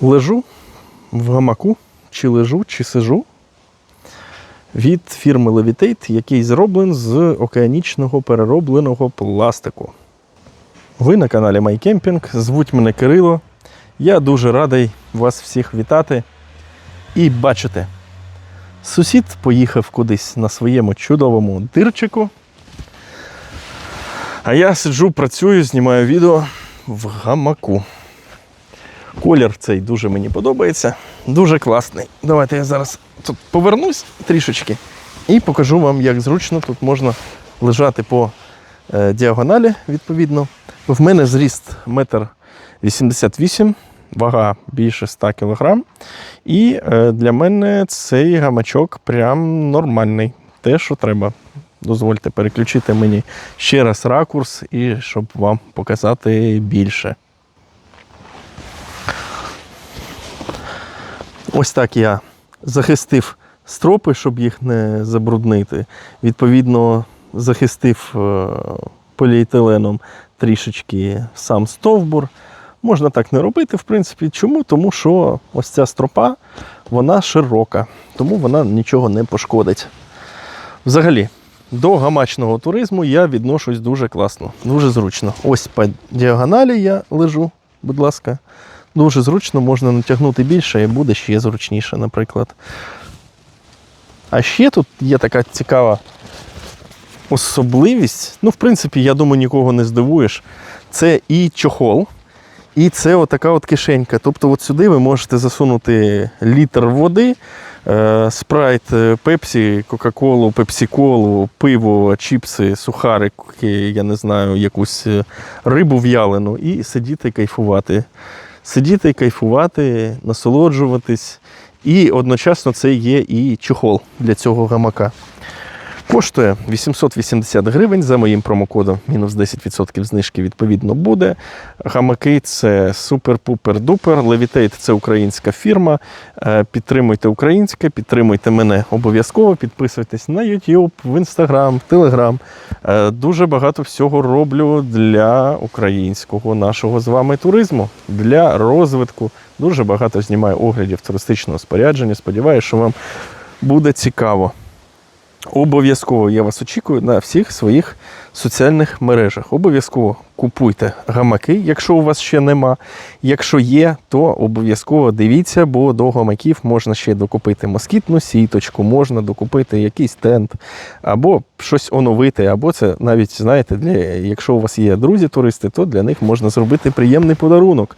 Лежу в гамаку, чи лежу, чи сижу від фірми Levitate, який зроблений з океанічного переробленого пластику. Ви на каналі MyCamping, звуть мене Кирило. Я дуже радий вас всіх вітати і бачити. Сусід поїхав кудись на своєму чудовому дирчику. А я сиджу, працюю, знімаю відео в гамаку. Колір цей дуже мені подобається. Дуже класний. Давайте я зараз тут повернусь трішечки і покажу вам, як зручно тут можна лежати по е, діагоналі, відповідно. В мене зріст 1,88 м, вага більше 100 кг. І е, для мене цей гамачок прям нормальний. Те, що треба. Дозвольте переключити мені ще раз ракурс, і щоб вам показати більше. Ось так я захистив стропи, щоб їх не забруднити. Відповідно, захистив е, поліетиленом трішечки сам стовбур. Можна так не робити, в принципі. Чому? Тому що ось ця стропа вона широка, тому вона нічого не пошкодить. Взагалі, до гамачного туризму я відношусь дуже класно, дуже зручно. Ось по діагоналі я лежу, будь ласка. Дуже зручно, можна натягнути більше і буде ще зручніше, наприклад. А ще тут є така цікава особливість. Ну, в принципі, я думаю, нікого не здивуєш. Це і чохол, і це отака от кишенька. Тобто, от сюди ви можете засунути літр води, е, спрайт, е, пепсі, кока-колу, пепсі-колу, пиво, чіпси, сухарики, я не знаю, якусь е, рибу в'ялену, і сидіти кайфувати. Сидіти, кайфувати, насолоджуватись. І одночасно це є і чохол для цього гамака. Коштує 880 гривень за моїм промокодом, мінус 10% знижки відповідно буде. Гамаки це супер-пупер-дупер. Levitate це українська фірма. Е, Підтримуйте українське, підтримуйте мене обов'язково, підписуйтесь на YouTube, в Instagram, в Telegram. Е, Дуже багато всього роблю для українського нашого з вами туризму, для розвитку. Дуже багато знімаю оглядів туристичного спорядження. Сподіваюся, що вам буде цікаво. Обов'язково я вас очікую на всіх своїх соціальних мережах. Обов'язково купуйте гамаки, якщо у вас ще нема. Якщо є, то обов'язково дивіться, бо до гамаків можна ще докупити москітну сіточку, можна докупити якийсь тент, або щось оновити, або це навіть, знаєте, для, якщо у вас є друзі-туристи, то для них можна зробити приємний подарунок.